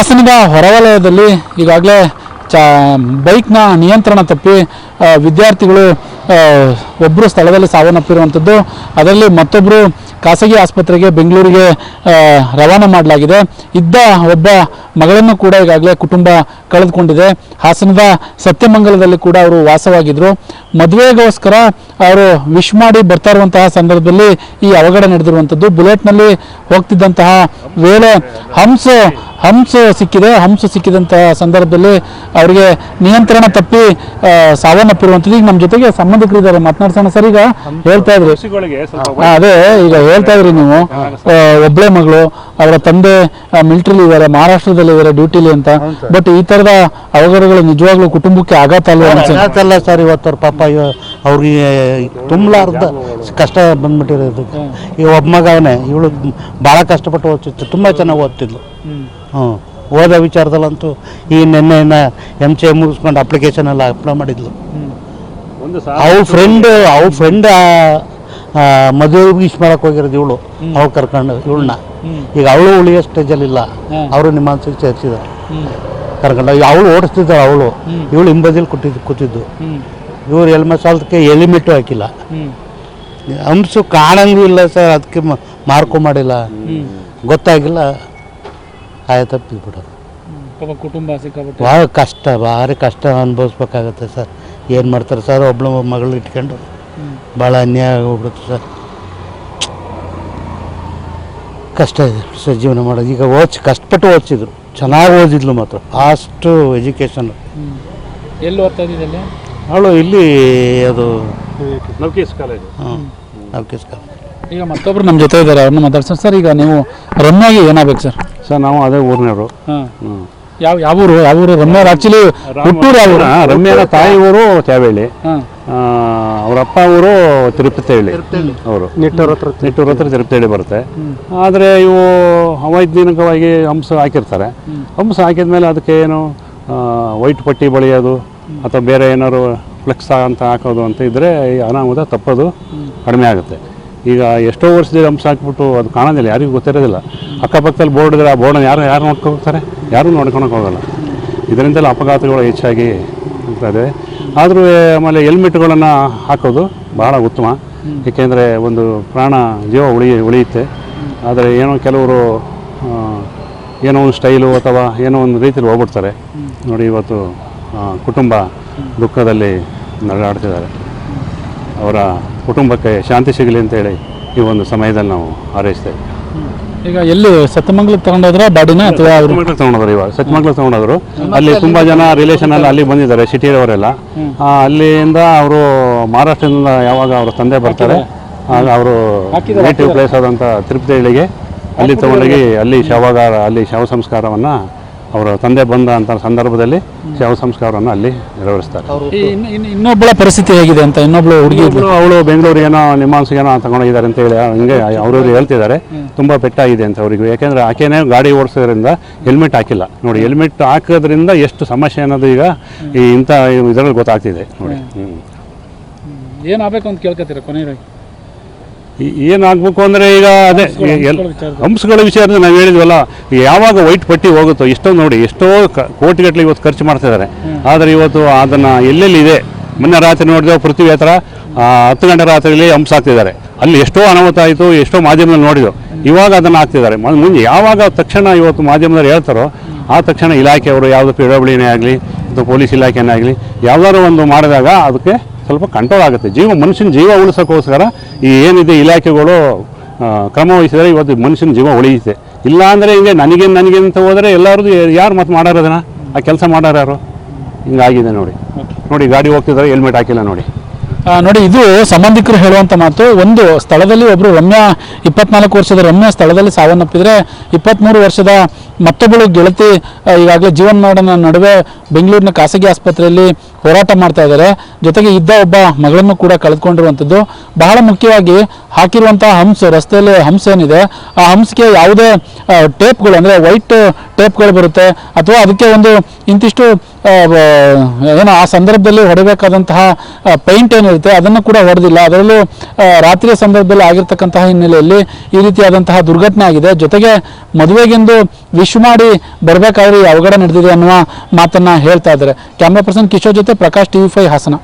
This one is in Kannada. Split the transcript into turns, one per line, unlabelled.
ಹಾಸನದ ಹೊರವಲಯದಲ್ಲಿ ಈಗಾಗಲೇ ಚ, ಬೈಕ್ನ ನಿಯಂತ್ರಣ ತಪ್ಪಿ ವಿದ್ಯಾರ್ಥಿಗಳು ಒಬ್ಬರು ಸ್ಥಳದಲ್ಲಿ ಸಾವನ್ನಪ್ಪಿರುವಂಥದ್ದು. ಅದರಲ್ಲಿ ಮತ್ತೊಬ್ಬರು ಖಾಸಗಿ ಆಸ್ಪತ್ರೆಗೆ ಬೆಂಗಳೂರಿಗೆ ರವಾನೆ ಮಾಡಲಾಗಿದೆ. ಇದ್ದ ಒಬ್ಬ ಮಗಳನ್ನು ಕೂಡ ಈಗಾಗಲೇ ಕುಟುಂಬ ಕಳೆದುಕೊಂಡಿದೆ. ಹಾಸನದ ಸತ್ಯಮಂಗಲದಲ್ಲಿ ಕೂಡ ಅವರು ವಾಸವಾಗಿದ್ದರು ಮದುವೆಗೋಸ್ಕರ ಅವರು ವಿಶ್ ಮಾಡಿ ಬರ್ತಾ ಇರುವಂತಹ ಸಂದರ್ಭದಲ್ಲಿ ಈ ಅವಘಡ ನಡೆದಿರುವಂಥದ್ದು. ಬುಲೆಟ್ನಲ್ಲಿ ಹೋಗ್ತಿದ್ದಂತಹ ವೇಳೆ ಹಂಸ ಹಂಸ ಸಿಕ್ಕಿದೆ ಹಂಸ ಸಿಕ್ಕಿದಂತಹ ಸಂದರ್ಭದಲ್ಲಿ ಅವರಿಗೆ ನಿಯಂತ್ರಣ ತಪ್ಪಿ ಸಾವನ್ನಪ್ಪಿರುವಂತದ್ದು ಸಾವನ್ನಪ್ಪಿರುವಂಥದ್ದು ಈಗ ನಮ್ಮ ಜೊತೆಗೆ ಸಂಬಂಧಿಕರಿದ್ದಾರೆ ಮಾತನಾಡ್ಸೋಣ ಸರ್. ಈಗ ಹೇಳ್ತಾ ಇದ್ರಿ. ಅದೇ ಈಗ ಹೇಳ್ತಾ ಇದ್ರಿ ನೀವು. ಒಬ್ಳೆ ಮಗಳು ಅವರ ತಂದೆ ಮಿಲಿಟರಿಲಿ ಇದ್ದಾರೆ ಮಹಾರಾಷ್ಟ್ರದಲ್ಲಿ ಇದ್ದಾರೆ ಡ್ಯೂಟಿಲಿ ಅಂತ. ಬಟ್ ಈ ತರದ ಅವಘಡಗಳು ನಿಜವಾಗ್ಲೂ ಕುಟುಂಬಕ್ಕೆ ಆಘಾತ ಅಲ್ವಾ
ಸರ್ ಇವತ್ತು ಪಾಪ ಅವ್ರಿಗೆ ತುಂಬಲಾರ್ದ ಕಷ್ಟ ಬಂದ್ಬಿಟ್ಟಿರೋದು. ಈ ಒಬ್ಬ ಮಗನೇ ಇವಳು ಭಾಳ ಕಷ್ಟಪಟ್ಟು ಓದ್ತಿತ್ತು ತುಂಬ ಚೆನ್ನಾಗಿ ಓದ್ತಿದ್ಲು. ಹ್ಞೂ ಓದೋ ವಿಚಾರದಲ್ಲಂತೂ ಈ ನಿನ್ನೆನ ಎಂ ಸಿ ಎ ಮುಗಿಸ್ಕೊಂಡು ಅಪ್ಲಿಕೇಶನ್ ಎಲ್ಲ ಅಪ್ಲೈ ಮಾಡಿದ್ಲು. ಅವ್ಳ ಫ್ರೆಂಡ್ ಅವ್ರ ಫ್ರೆಂಡ್ ಮದುವೆ ವಿಶ್ ಮಾಡಕ್ಕೆ ಹೋಗಿರೋದು ಇವಳು. ಅವ್ ಕರ್ಕೊಂಡು ಇವಳನ್ನ. ಈಗ ಅವಳು ಉಳಿಯೋ ಸ್ಟೇಜಲ್ಲಿಲ್ಲ ಅವರು ನಿಮ್ಮ ಮನಸ್ಸಿಗೆ ಸೇರಿಸಿದ್ದಾರೆ ಕರ್ಕೊಂಡು ಅವಳು ಓಡಿಸ್ತಿದ್ದಾಳೆ ಅವಳು. ಇವಳು ಹಿಂಬದಿಯಲ್ಲಿ ಕೂತಿದ್ದು. ಕೂತಿದ್ದು ಇವ್ರು ಹೆಲ್ಮೆಟ್ ಸಾಲದಕ್ಕೆ ಎಲಿಮೆಟ್ಟು ಹಾಕಿಲ್ಲ. ಅಂಶು ಕಾಣಂಗೂ ಇಲ್ಲ ಸರ್ ಅದಕ್ಕೆ ಮಾರ್ಕು ಮಾಡಿಲ್ಲ. ಗೊತ್ತಾಗಿಲ್ಲ ಆಯ ತಪ್ಪಿದ್ಬಿಡೋದು
ಪಾಪ ಕುಟುಂಬ ಸಿಕ್ಕಾಬಿಟ್ಟು
ಭಾಳ ಕಷ್ಟ ಭಾರಿ ಕಷ್ಟ ಅನುಭವಿಸ್ಬೇಕಾಗತ್ತೆ ಸರ್. ಏನು ಮಾಡ್ತಾರೆ ಸರ್ ಒಬ್ಳು ಮಗಳು ಇಟ್ಕೊಂಡು ಭಾಳ ಅನ್ಯಾಯ ಆಗೋಗ್ಬಿಡುತ್ತೆ ಸರ್. ಕಷ್ಟ ಇದೆ ಸರ್ ಜೀವನ ಮಾಡೋದು. ಈಗ ಓದ್ಸಿ ಕಷ್ಟಪಟ್ಟು ಓದಿಸಿದ್ರು. ಚೆನ್ನಾಗಿ ಓದಿದ್ಲು ಮಾತ್ರ. ಅಷ್ಟು ಎಜುಕೇಷನ್.
ಎಲ್ಲಿ ಓದ್ತಾ ಇದ್ದಿದ್ದಲ್ಲಿ
ಅವಳು ಇಲ್ಲಿ ಅದು
ನವಕೇಶ್ ಕಾಲೇಜು.
ನವಕೇಶ್ ಕಾಲೇಜ್.
ಈಗ ಮತ್ತೊಬ್ರು ನಮ್ಮ ಜೊತೆ ಇದ್ದಾರೆ ಅವ್ರನ್ನ ಮಾತಾಡ್ಸೋಣ. ಸರ್ ಈಗ ನೀವು ರಮ್ಯಾಗೆ ಏನಾಗಬೇಕು ಸರ್?
ಸರ್ ನಾವು ಅದೇ ಊರಿನವರು.
ಹಾಂ. ಯಾವ ಯಾವ ಊರು? ಯಾವ ಊರು? ರಮ್ಯ ಆಕ್ಚುಲಿ ಹುಟ್ಟೂರು ಯಾವ ಊರು?
ರಮ್ಯನ ತಾಯಿ ಊರು ತ್ಯಾವೇಳಿ. ಅವ್ರ ಅಪ್ಪ ಊರು ತಿರುಪತಿಹಳ್ಳಿ. ಅವರು. ನಿಟ್ಟೂರ ಹತ್ರ ನಿಟ್ಟೂರ ಹತ್ರ ತಿರುಪತಿಹಳ್ಳಿ ಬರುತ್ತೆ. ಆದರೆ ಇವು ಅವೈಜ್ಞಾನಿಕವಾಗಿ ಹಂಸ ಹಾಕಿರ್ತಾರೆ. ಹಂಸ ಹಾಕಿದ್ಮೇಲೆ ಅದಕ್ಕೆ ಏನು ವೈಟ್ ಪಟ್ಟಿ ಬಳಿಯೋದು ಅಥವಾ ಬೇರೆ ಏನಾದ್ರು ಫ್ಲೆಕ್ಸ್ ಅಂತ ಹಾಕೋದು ಅಂತ ಇದ್ದರೆ ಈ ಅನಾಹುತ ತಪ್ಪೋದು ಕಡಿಮೆ ಆಗುತ್ತೆ. ಈಗ ಎಷ್ಟೋ ವರ್ಷದಲ್ಲಿ ಅಂಶ ಹಾಕ್ಬಿಟ್ಟು ಅದು ಕಾಣೋದಿಲ್ಲ, ಯಾರಿಗೂ ಗೊತ್ತಿರೋದಿಲ್ಲ. ಅಕ್ಕಪಕ್ಕದಲ್ಲಿ ಬೋರ್ಡ್ ಇದ್ರೆ ಆ ಬೋರ್ಡನ್ನು ಯಾರು ಯಾರು ನೋಡ್ಕೊಂಡು ಹೋಗ್ತಾರೆ? ಯಾರೂ ನೋಡ್ಕೊಳಕ್ಕೆ ಹೋಗಲ್ಲ. ಇದರಿಂದಲೇ ಅಪಘಾತಗಳು ಹೆಚ್ಚಾಗಿ ಆಗ್ತದೆ ಆದರೂ ಆಮೇಲೆ ಹೆಲ್ಮೆಟ್ಗಳನ್ನು ಹಾಕೋದು ಬಹಳ ಉತ್ತಮ. ಏಕೆಂದರೆ ಒಂದು ಪ್ರಾಣ ಜೀವ ಉಳಿ ಉಳಿಯುತ್ತೆ. ಆದರೆ ಏನೋ ಕೆಲವರು ಏನೋ ಒಂದು ಸ್ಟೈಲು ಅಥವಾ ಏನೋ ಒಂದು ರೀತಿಯಲ್ಲಿ ಹೋಗ್ಬಿಡ್ತಾರೆ. ನೋಡಿ ಇವತ್ತು ಕುಟುಂಬ ದುಃಖದಲ್ಲಿ ನಡೆದಾಡ್ತಿದ್ದಾರೆ ಅವರ ಕುಟುಂಬಕ್ಕೆ ಶಾಂತಿ ಸಿಗಲಿ ಅಂತೇಳಿ ಈ ಒಂದು ಸಮಯದಲ್ಲಿ ನಾವು ಹಾರೈಸ್ತೇವೆ.
ಈಗ ಎಲ್ಲಿ ಸತ್ಯಮಂಗ್ಲಕ್ಕೆ ತಗೊಂಡೋದ್ರ ಬಾಡಿನ ಅಥವಾ
ಸತ್ಯಮಂಗ್ಲಕ್ಕೆ ತಗೊಂಡೋದ್ರು ಇವಾಗ. ಸತ್ಯಮಂಗ್ಲಕ್ಕೆ ತಗೊಂಡೋದ್ರು. ಅಲ್ಲಿ ತುಂಬಾ ಜನ ರಿಲೇಷನ್ ಎಲ್ಲ ಅಲ್ಲಿ ಬಂದಿದ್ದಾರೆ ಸಿಟಿಯವರೆಲ್ಲ. ಅಲ್ಲಿಂದ ಅವರು ಮಹಾರಾಷ್ಟ್ರದಿಂದ ಯಾವಾಗ ಅವರ ತಂದೆ ಬರ್ತಾರೆ ಅವರು ನೇಟಿವ್ ಪ್ಲೇಸ್ ಆದಂಥ ಹಳ್ಳಿಗೆ ಅಲ್ಲಿ ತಗೊಂಡೋಗಿ ಅಲ್ಲಿ ಶವಗಾರ ಅಲ್ಲಿ ಶವ ಸಂಸ್ಕಾರವನ್ನ ಅವರ ತಂದೆ ಬಂದ ಅಂತ ಸಂದರ್ಭದಲ್ಲಿ ಶವ ಸಂಸ್ಕಾರವನ್ನು ಅಲ್ಲಿ ನೆರವೇರಿಸ್ತಾರೆ.
ಇನ್ನೊಬ್ಬಳ ಪರಿಸ್ಥಿತಿ ಹೇಗಿದೆ ಅಂತ ಇನ್ನೊಬ್ಳು ಹುಡುಗಿ ಅವಳು
ಬೆಂಗಳೂರಿಗೆ ಏನೋ ಬೆಂಗಳೂರಿಗೇನೋ ಏನೋ ತಗೊಂಡೋಗಿದ್ದಾರೆ ಅಂತ ಹೇಳಿ ಹಿಂಗೆ ಅವರು ಹೇಳ್ತಿದ್ದಾರೆ. ತುಂಬ ಪೆಟ್ಟಾಗಿದೆ ಅಂತ ಅವರಿಗೆ. ಯಾಕೆಂದರೆ ಆಕೆನೇ ಗಾಡಿ ಓಡಿಸೋದ್ರಿಂದ ಹೆಲ್ಮೆಟ್ ಹಾಕಿಲ್ಲ. ನೋಡಿ ಹೆಲ್ಮೆಟ್ ಹಾಕೋದ್ರಿಂದ ಎಷ್ಟು ಸಮಸ್ಯೆ ಅನ್ನೋದು ಈಗ ಈ ಇಂಥ ಇದರಲ್ಲಿ ಗೊತ್ತಾಗ್ತಿದೆ. ನೋಡಿ. ಹ್ಮ್.
ಏನಾಗಬೇಕು ಅಂತ ಕೇಳ್ಕೊತೀರ ಕೊನೆಯದಾಗಿ?
ಈ- ಏನಾಗ್ಬೇಕು ಅಂದರೆ ಈಗ ಅದೇ ಎಲ್- ಹಂಸಗಳ ಅಂದರೆ ನಾವು ಹೇಳಿದ್ವಲ್ಲ ಯಾವಾಗ ವೈಟ್ ಪಟ್ಟಿ ಹೋಗುತ್ತೋ ಎಷ್ಟೋ ನೋಡಿ ಎಷ್ಟೋ ಕೋಟಿಗಟ್ಟಲೆ ಇವತ್ತು ಖರ್ಚು ಮಾಡ್ತಿದ್ದಾರೆ. ಆದರೆ ಇವತ್ತು ಅದನ್ನು ಎಲ್ಲೆಲ್ಲಿ ಇದೆ? ಮೊನ್ನೆ ರಾತ್ರಿ ನೋಡಿದೆವು ಪೃಥ್ವಿ ಹತ್ರ ಹತ್ತು ಗಂಟೆ ರಾತ್ರಿಯಲ್ಲಿ ಹಂಸ ಹಾಕ್ತಿದ್ದಾರೆ. ಅಲ್ಲಿ ಎಷ್ಟೋ ಅನಾಹುತ ಆಯಿತು ಎಷ್ಟೋ ಮಾಧ್ಯಮದಲ್ಲಿ ನೋಡಿದೆವು. ಇವಾಗ ಅದನ್ನು ಹಾಕ್ತಿದ್ದಾರೆ. ಮ- ಮುಂದೆ ಯಾವಾಗ ತಕ್ಷಣ ಇವತ್ತು ಮಾಧ್ಯಮದಲ್ಲಿ ಹೇಳ್ತಾರೋ ಆ ತಕ್ಷಣ ಇಲಾಖೆಯವರು ಯಾವುದು ಪಿ ಡಬ್ಲ್ಯೂನೇ ಆಗಲಿ ಅಥವಾ ಪೊಲೀಸ್ ಇಲಾಖೆನೇ ಆಗಲಿ ಯಾವ್ದಾದ್ರು ಒಂದು ಮಾಡಿದಾಗ ಅದಕ್ಕೆ ಸ್ವಲ್ಪ ಕಂಟ್ರೋಲ್ ಆಗುತ್ತೆ. ಜೀವ ಮನುಷ್ಯನ ಜೀವ ಉಳಿಸೋಕ್ಕೋಸ್ಕರ ಈ ಏನಿದೆ ಇಲಾಖೆಗಳು ಕ್ರಮವಹಿಸಿದರೆ ಕ್ರಮ ವಹಿಸಿದರೆ ಇವತ್ತು ಮನುಷ್ಯನ ಜೀವ ಉಳಿಯುತ್ತೆ. ಇಲ್ಲ ಅಂದರೆ ಹಿಂಗೆ ನನಗೆ ನನಗೆ ಅಂತ ಹೋದರೆ ಎಲ್ಲರದು ಯಾರು ಮತ್ತೆ ಮಾಡೋರು ಅದನ್ನ? ಆ ಕೆಲಸ ಮಾಡೋರು ಯಾರು? ಹಿಂಗಾಗಿದೆ ನೋಡಿ. ನೋಡಿ ಗಾಡಿ ಹೋಗ್ತಿದ್ದಾರೆ ಹೆಲ್ಮೆಟ್ ಹಾಕಿಲ್ಲ ನೋಡಿ.
ನೋಡಿ ಇದು ಸಂಬಂಧಿಕರು ಹೇಳುವಂಥ ಮಾತು. ಒಂದು ಸ್ಥಳದಲ್ಲಿ ಒಬ್ಬರು ರಮ್ಯಾ ಇಪ್ಪತ್ನಾಲ್ಕು ವರ್ಷದ ರಮ್ಯಾ ಸ್ಥಳದಲ್ಲಿ ಸಾವನ್ನಪ್ಪಿದ್ರೆ ಇಪ್ಪತ್ಮೂರು ವರ್ಷದ ಮತ್ತೊಬ್ಬಳು ಗೆಳತಿ ಈಗಾಗಲೇ ಜೀವನ ಮಾಡೋಣ ನಡುವೆ ಬೆಂಗಳೂರಿನ ಖಾಸಗಿ ಆಸ್ಪತ್ರೆಯಲ್ಲಿ ಹೋರಾಟ ಮಾಡ್ತಾ ಇದ್ದಾರೆ. ಜೊತೆಗೆ ಇದ್ದ ಒಬ್ಬ ಮಗಳನ್ನು ಕೂಡ ಕಳೆದುಕೊಂಡಿರುವಂಥದ್ದು. ಬಹಳ ಮುಖ್ಯವಾಗಿ ಹಾಕಿರುವಂತಹ ಹಂಸ, ರಸ್ತೆಯಲ್ಲಿ ಹಂಸ ಏನಿದೆ, ಆ ಹಂಸಕ್ಕೆ ಯಾವುದೇ ಟೇಪ್ಗಳು ಅಂದರೆ ವೈಟ್ ಟೇಪ್ಗಳು ಬರುತ್ತೆ. ಅಥವಾ ಅದಕ್ಕೆ ಒಂದು ಇಂತಿಷ್ಟು ಏನೋ ಆ ಸಂದರ್ಭದಲ್ಲಿ ಹೊಡಬೇಕಾದಂತಹ ಪೈಂಟ್ ಏನಿರುತ್ತೆ, ಅದನ್ನು ಕೂಡ ಹೊಡೆದಿಲ್ಲ. ಅದರಲ್ಲೂ ರಾತ್ರಿಯ ಸಂದರ್ಭದಲ್ಲಿ ಆಗಿರ್ತಕ್ಕಂತಹ ಹಿನ್ನೆಲೆಯಲ್ಲಿ ಈ ರೀತಿಯಾದಂತಹ ದುರ್ಘಟನೆ ಆಗಿದೆ. ಜೊತೆಗೆ ಮದುವೆಗೆಂದು ವಿಶ್ ಮಾಡಿ ಬರಬೇಕಾದ್ರೆ ಈ ಅವಘಡ ನಡೆದಿದೆ ಅನ್ನುವ ಮಾತನ್ನ ಹೇಳ್ತಾ ಇದ್ದಾರೆ. ಕ್ಯಾಮ್ರಾ ಪರ್ಸನ್ ಕಿಶೋರ್ ಜೊತೆ ಪ್ರಕಾಶ್ ಟಿವಿ ಫೈ ಹಾಸನ.